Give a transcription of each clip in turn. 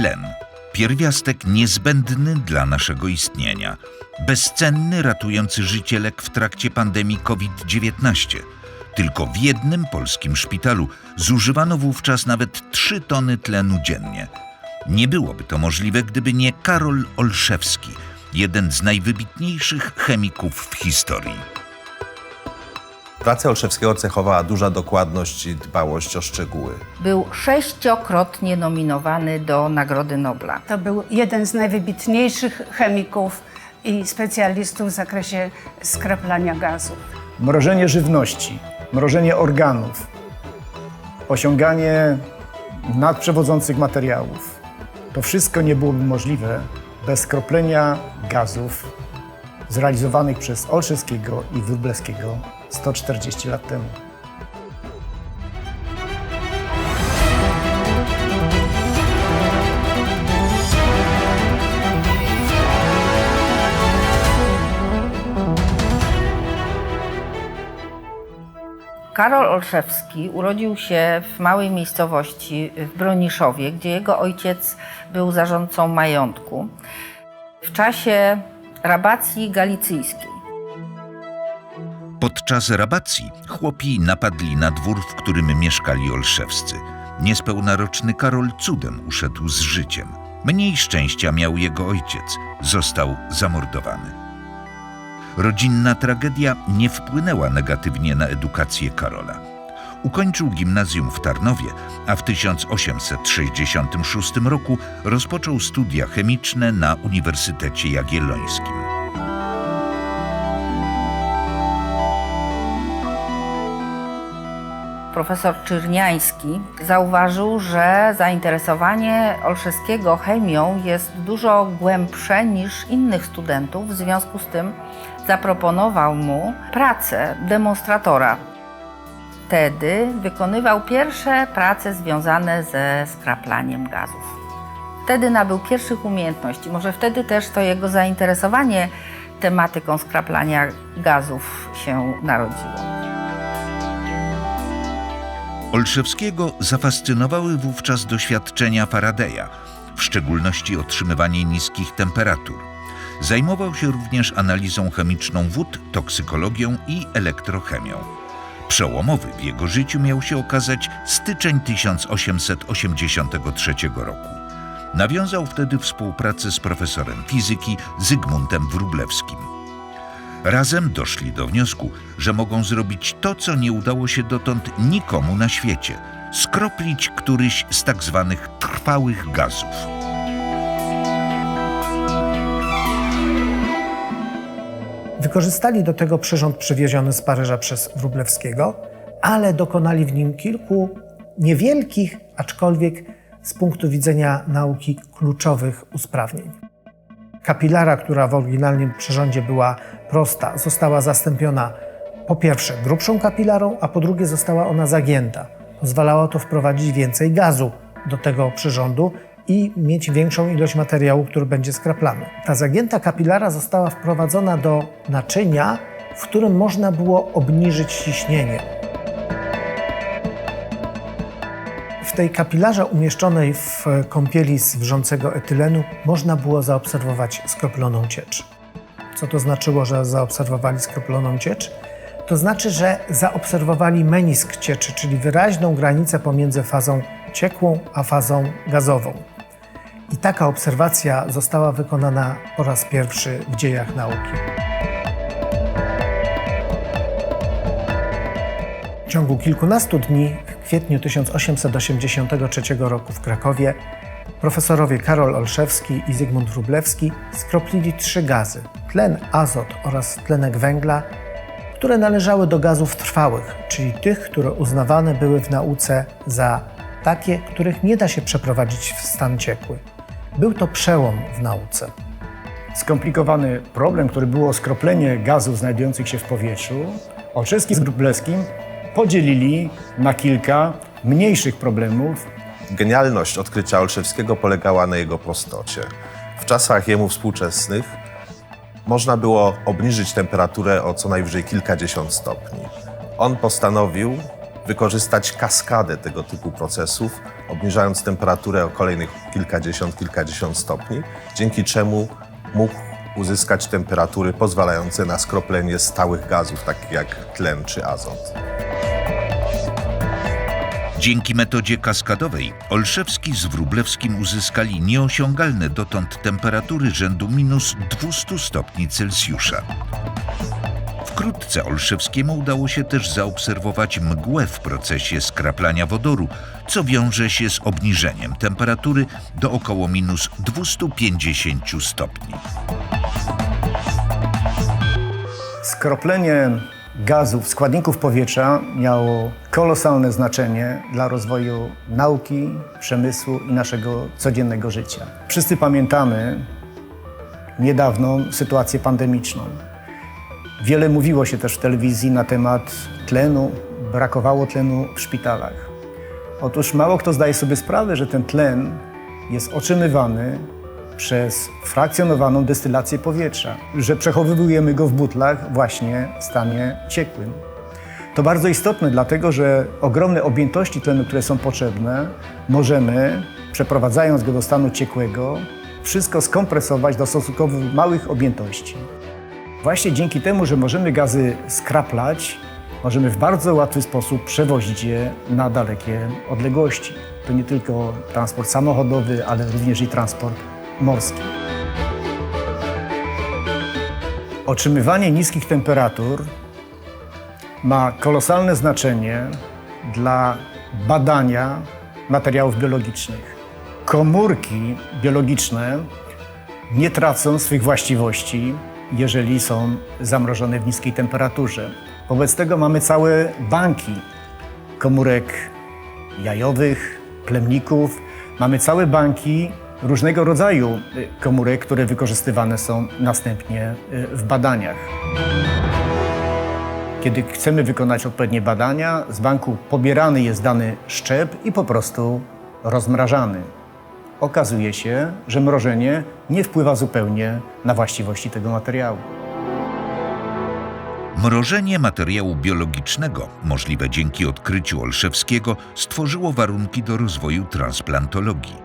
tlen. Pierwiastek niezbędny dla naszego istnienia. Bezcenny, ratujący życie lek w trakcie pandemii COVID-19. Tylko w jednym polskim szpitalu zużywano wówczas nawet 3 tony tlenu dziennie. Nie byłoby to możliwe, gdyby nie Karol Olszewski, jeden z najwybitniejszych chemików w historii. Pracę Olszewskiego cechowała duża dokładność i dbałość o szczegóły. Był sześciokrotnie nominowany do Nagrody Nobla. To był jeden z najwybitniejszych chemików i specjalistów w zakresie skraplania gazów. mrożenie żywności, mrożenie organów, osiąganie nadprzewodzących materiałów. To wszystko nie byłoby możliwe bez kroplenia gazów zrealizowanych przez Olszewskiego i Wróblewskiego 140 lat temu. Karol Olszewski urodził się w małej miejscowości w Broniszowie, gdzie jego ojciec był zarządcą majątku w czasie rabacji galicyjskiej. Podczas rabacji chłopi napadli na dwór, w którym mieszkali Olszewscy. Niespełna roczny Karol cudem uszedł z życiem. Mniej szczęścia miał jego ojciec. Został zamordowany. Rodzinna tragedia nie wpłynęła negatywnie na edukację Karola. Ukończył gimnazjum w Tarnowie, a w 1866 roku rozpoczął studia chemiczne na Uniwersytecie Jagiellońskim. Profesor Czyrniański zauważył, że zainteresowanie Olszewskiego chemią jest dużo głębsze niż innych studentów. W związku z tym zaproponował mu pracę demonstratora. Wtedy wykonywał pierwsze prace związane ze skraplaniem gazów. Wtedy nabył pierwszych umiejętności. Może wtedy też to jego zainteresowanie tematyką skraplania gazów się narodziło. Olszewskiego zafascynowały wówczas doświadczenia Faradaya, w szczególności otrzymywanie niskich temperatur. Zajmował się również analizą chemiczną wód, toksykologią i elektrochemią. Przełomowy w jego życiu miał się okazać styczeń 1883 roku. Nawiązał wtedy współpracę z profesorem fizyki Zygmuntem Wróblewskim. Razem doszli do wniosku, że mogą zrobić to, co nie udało się dotąd nikomu na świecie skroplić któryś z tak zwanych trwałych gazów. Wykorzystali do tego przyrząd przywieziony z Paryża przez Wróblewskiego, ale dokonali w nim kilku niewielkich, aczkolwiek z punktu widzenia nauki kluczowych usprawnień. Kapilara, która w oryginalnym przyrządzie była prosta, została zastąpiona po pierwsze grubszą kapilarą, a po drugie została ona zagięta. Pozwalało to wprowadzić więcej gazu do tego przyrządu i mieć większą ilość materiału, który będzie skraplany. Ta zagięta kapilara została wprowadzona do naczynia, w którym można było obniżyć ciśnienie. W tej kapilarze umieszczonej w kąpieli z wrzącego etylenu można było zaobserwować skroploną ciecz. Co to znaczyło, że zaobserwowali skroploną ciecz? To znaczy, że zaobserwowali menisk cieczy, czyli wyraźną granicę pomiędzy fazą ciekłą a fazą gazową. I taka obserwacja została wykonana po raz pierwszy w dziejach nauki. W ciągu kilkunastu dni kwietniu 1883 roku w Krakowie profesorowie Karol Olszewski i Zygmunt Wróblewski skroplili trzy gazy: tlen, azot oraz tlenek węgla, które należały do gazów trwałych, czyli tych, które uznawane były w nauce za takie, których nie da się przeprowadzić w stan ciekły. Był to przełom w nauce. Skomplikowany problem, który było skroplenie gazów znajdujących się w powietrzu, Olszewski z Wróblewskim podzielili na kilka mniejszych problemów, Genialność odkrycia Olszewskiego polegała na jego prostocie. W czasach jemu współczesnych można było obniżyć temperaturę o co najwyżej kilkadziesiąt stopni. On postanowił wykorzystać kaskadę tego typu procesów, obniżając temperaturę o kolejnych kilkadziesiąt, kilkadziesiąt stopni, dzięki czemu mógł uzyskać temperatury pozwalające na skroplenie stałych gazów, takich jak tlen czy azot. Dzięki metodzie kaskadowej Olszewski z Wróblewskim uzyskali nieosiągalne dotąd temperatury rzędu minus 200 stopni Celsjusza. Wkrótce Olszewskiemu udało się też zaobserwować mgłę w procesie skraplania wodoru, co wiąże się z obniżeniem temperatury do około minus 250 stopni. Skroplenie gazów, składników powietrza miało kolosalne znaczenie dla rozwoju nauki, przemysłu i naszego codziennego życia. Wszyscy pamiętamy niedawną sytuację pandemiczną. Wiele mówiło się też w telewizji na temat tlenu, brakowało tlenu w szpitalach. Otóż mało kto zdaje sobie sprawę, że ten tlen jest otrzymywany przez frakcjonowaną destylację powietrza, że przechowujemy go w butlach właśnie w stanie ciekłym. To bardzo istotne, dlatego że ogromne objętości tlenu, które są potrzebne, możemy, przeprowadzając go do stanu ciekłego, wszystko skompresować do stosunkowo małych objętości. Właśnie dzięki temu, że możemy gazy skraplać, możemy w bardzo łatwy sposób przewozić je na dalekie odległości. To nie tylko transport samochodowy, ale również i transport morski. Otrzymywanie niskich temperatur ma kolosalne znaczenie dla badania materiałów biologicznych. Komórki biologiczne nie tracą swych właściwości, jeżeli są zamrożone w niskiej temperaturze. Wobec tego mamy całe banki komórek jajowych, plemników. Mamy całe banki różnego rodzaju y, komórek, które wykorzystywane są następnie y, w badaniach. Kiedy chcemy wykonać odpowiednie badania, z banku pobierany jest dany szczep i po prostu rozmrażany. Okazuje się, że mrożenie nie wpływa zupełnie na właściwości tego materiału. Mrożenie materiału biologicznego, możliwe dzięki odkryciu Olszewskiego, stworzyło warunki do rozwoju transplantologii.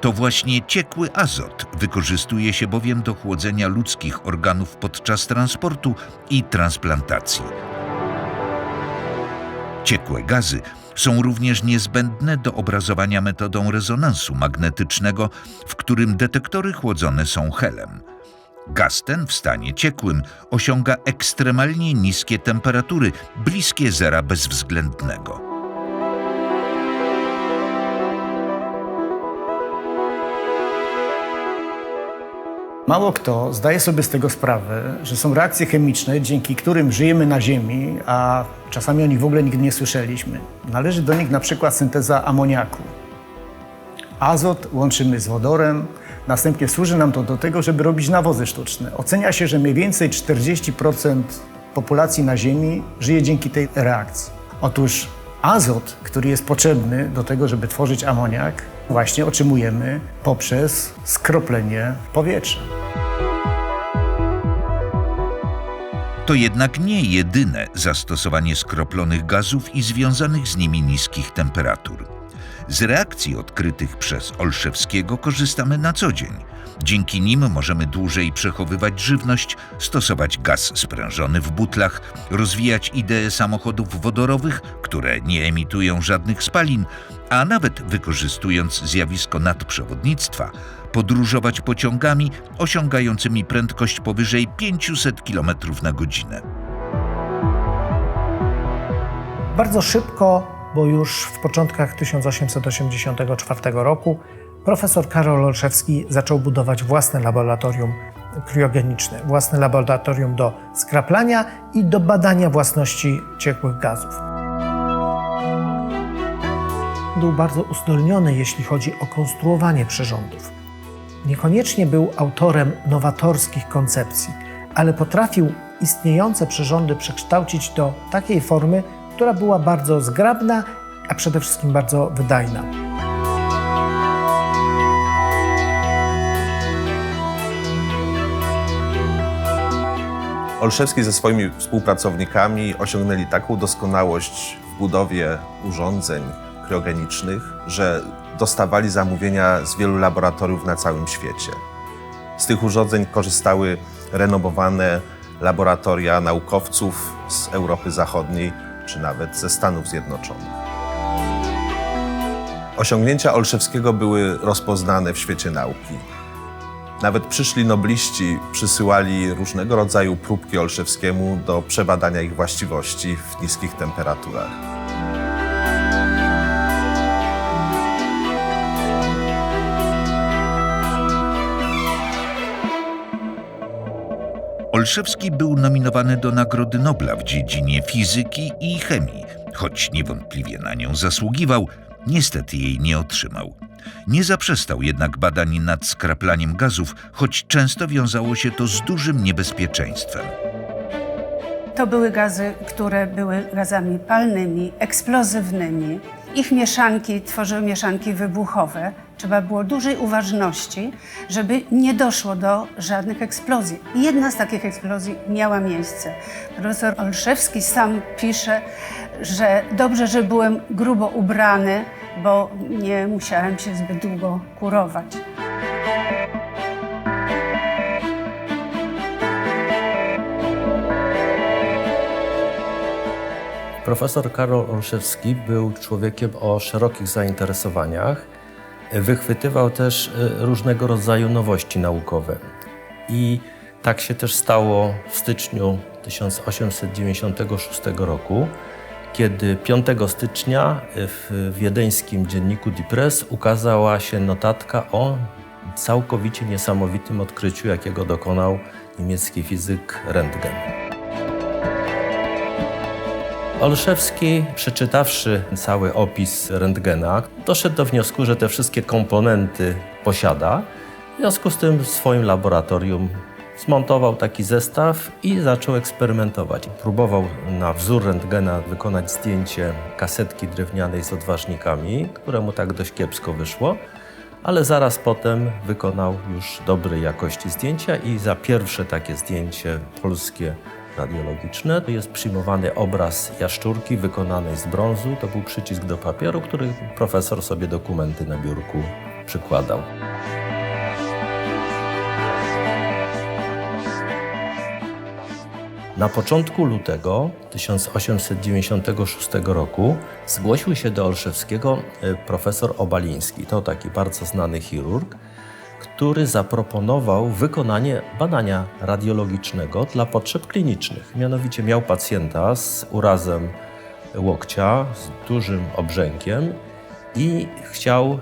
To właśnie ciekły azot wykorzystuje się bowiem do chłodzenia ludzkich organów podczas transportu i transplantacji. Ciekłe gazy są również niezbędne do obrazowania metodą rezonansu magnetycznego, w którym detektory chłodzone są helem. Gaz ten w stanie ciekłym osiąga ekstremalnie niskie temperatury, bliskie zera bezwzględnego. Mało kto zdaje sobie z tego sprawę, że są reakcje chemiczne, dzięki którym żyjemy na Ziemi, a czasami o nich w ogóle nigdy nie słyszeliśmy. Należy do nich na przykład synteza amoniaku. Azot łączymy z wodorem, następnie służy nam to do tego, żeby robić nawozy sztuczne. Ocenia się, że mniej więcej 40% populacji na Ziemi żyje dzięki tej reakcji. Otóż azot, który jest potrzebny do tego, żeby tworzyć amoniak, właśnie otrzymujemy poprzez skroplenie powietrza. To jednak nie jedyne zastosowanie skroplonych gazów i związanych z nimi niskich temperatur. Z reakcji odkrytych przez Olszewskiego korzystamy na co dzień. Dzięki nim możemy dłużej przechowywać żywność, stosować gaz sprężony w butlach, rozwijać ideę samochodów wodorowych, które nie emitują żadnych spalin, a nawet wykorzystując zjawisko nadprzewodnictwa, podróżować pociągami osiągającymi prędkość powyżej 500 km na godzinę. Bardzo szybko, bo już w początkach 1884 roku profesor Karol Olszewski zaczął budować własne laboratorium kriogeniczne, własne laboratorium do skraplania i do badania własności ciekłych gazów. Był bardzo uzdolniony, jeśli chodzi o konstruowanie przyrządów. Niekoniecznie był autorem nowatorskich koncepcji, ale potrafił istniejące przyrządy przekształcić do takiej formy, która była bardzo zgrabna, a przede wszystkim bardzo wydajna. Olszewski ze swoimi współpracownikami osiągnęli taką doskonałość w budowie urządzeń kriogenicznych, że dostawali zamówienia z wielu laboratoriów na całym świecie. Z tych urządzeń korzystały renomowane laboratoria naukowców z Europy Zachodniej czy nawet ze Stanów Zjednoczonych. Osiągnięcia Olszewskiego były rozpoznane w świecie nauki. Nawet przyszli nobliści przysyłali różnego rodzaju próbki Olszewskiemu do przebadania ich właściwości w niskich temperaturach. Olszewski był nominowany do Nagrody Nobla w dziedzinie fizyki i chemii, choć niewątpliwie na nią zasługiwał, niestety jej nie otrzymał. Nie zaprzestał jednak badań nad skraplaniem gazów, choć często wiązało się to z dużym niebezpieczeństwem. To były gazy, które były gazami palnymi, eksplozywnymi. Ich mieszanki tworzyły mieszanki wybuchowe. Trzeba było dużej uważności, żeby nie doszło do żadnych eksplozji. Jedna z takich eksplozji miała miejsce. Profesor Olszewski sam pisze, że dobrze, że byłem grubo ubrany, bo nie musiałem się zbyt długo kurować. Profesor Karol Olszewski był człowiekiem o szerokich zainteresowaniach. Wychwytywał też e, różnego rodzaju nowości naukowe. I tak się też stało w styczniu 1896 roku, kiedy 5 stycznia w wiedeńskim dzienniku Die Press ukazała się notatka o całkowicie niesamowitym odkryciu, jakiego dokonał niemiecki fizyk Rentgen. Olszewski, przeczytawszy cały opis rentgena, doszedł do wniosku, że te wszystkie komponenty posiada. W związku z tym w swoim laboratorium zmontował taki zestaw i zaczął eksperymentować. Próbował na wzór rentgena wykonać zdjęcie kasetki drewnianej z odważnikami, któremu tak dość kiepsko wyszło, ale zaraz potem wykonał już dobrej jakości zdjęcia i za pierwsze takie zdjęcie polskie radiologiczne. Jest przyjmowany obraz jaszczurki wykonanej z brązu. To był przycisk do papieru, który profesor sobie dokumenty na biurku przykładał. Na początku lutego 1896 roku zgłosił się do Olszewskiego e, profesor Obaliński. To taki bardzo znany chirurg, który zaproponował wykonanie badania radiologicznego dla potrzeb klinicznych. Mianowicie miał pacjenta z urazem łokcia, z dużym obrzękiem i chciał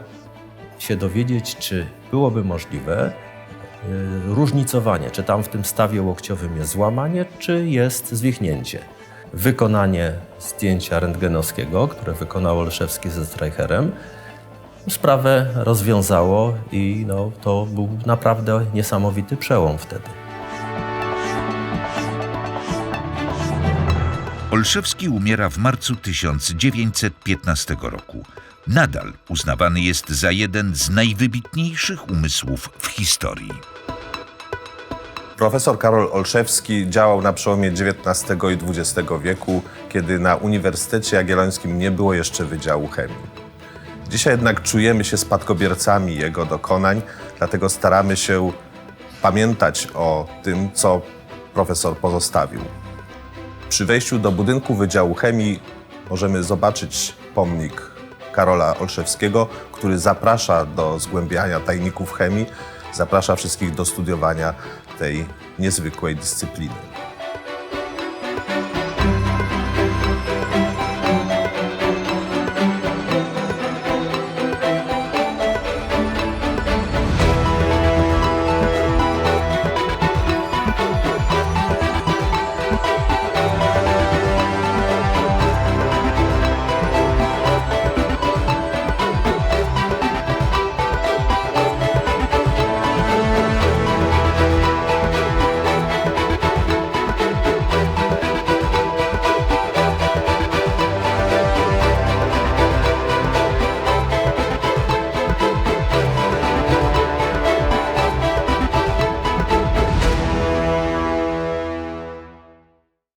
się dowiedzieć, czy byłoby możliwe różnicowanie, czy tam w tym stawie łokciowym jest złamanie, czy jest zwichnięcie. Wykonanie zdjęcia rentgenowskiego, które wykonał Olszewski ze Streicherem, sprawę rozwiązało i no, to był naprawdę niesamowity przełom wtedy. Olszewski umiera w marcu 1915 roku. Nadal uznawany jest za jeden z najwybitniejszych umysłów w historii. Profesor Karol Olszewski działał na przełomie XIX i XX wieku, kiedy na Uniwersytecie Jagiellońskim nie było jeszcze Wydziału Chemii. Dzisiaj jednak czujemy się spadkobiercami jego dokonań, dlatego staramy się pamiętać o tym, co profesor pozostawił. Przy wejściu do budynku Wydziału Chemii możemy zobaczyć pomnik Karola Olszewskiego, który zaprasza do zgłębiania tajników chemii, zaprasza wszystkich do studiowania tej niezwykłej dyscypliny.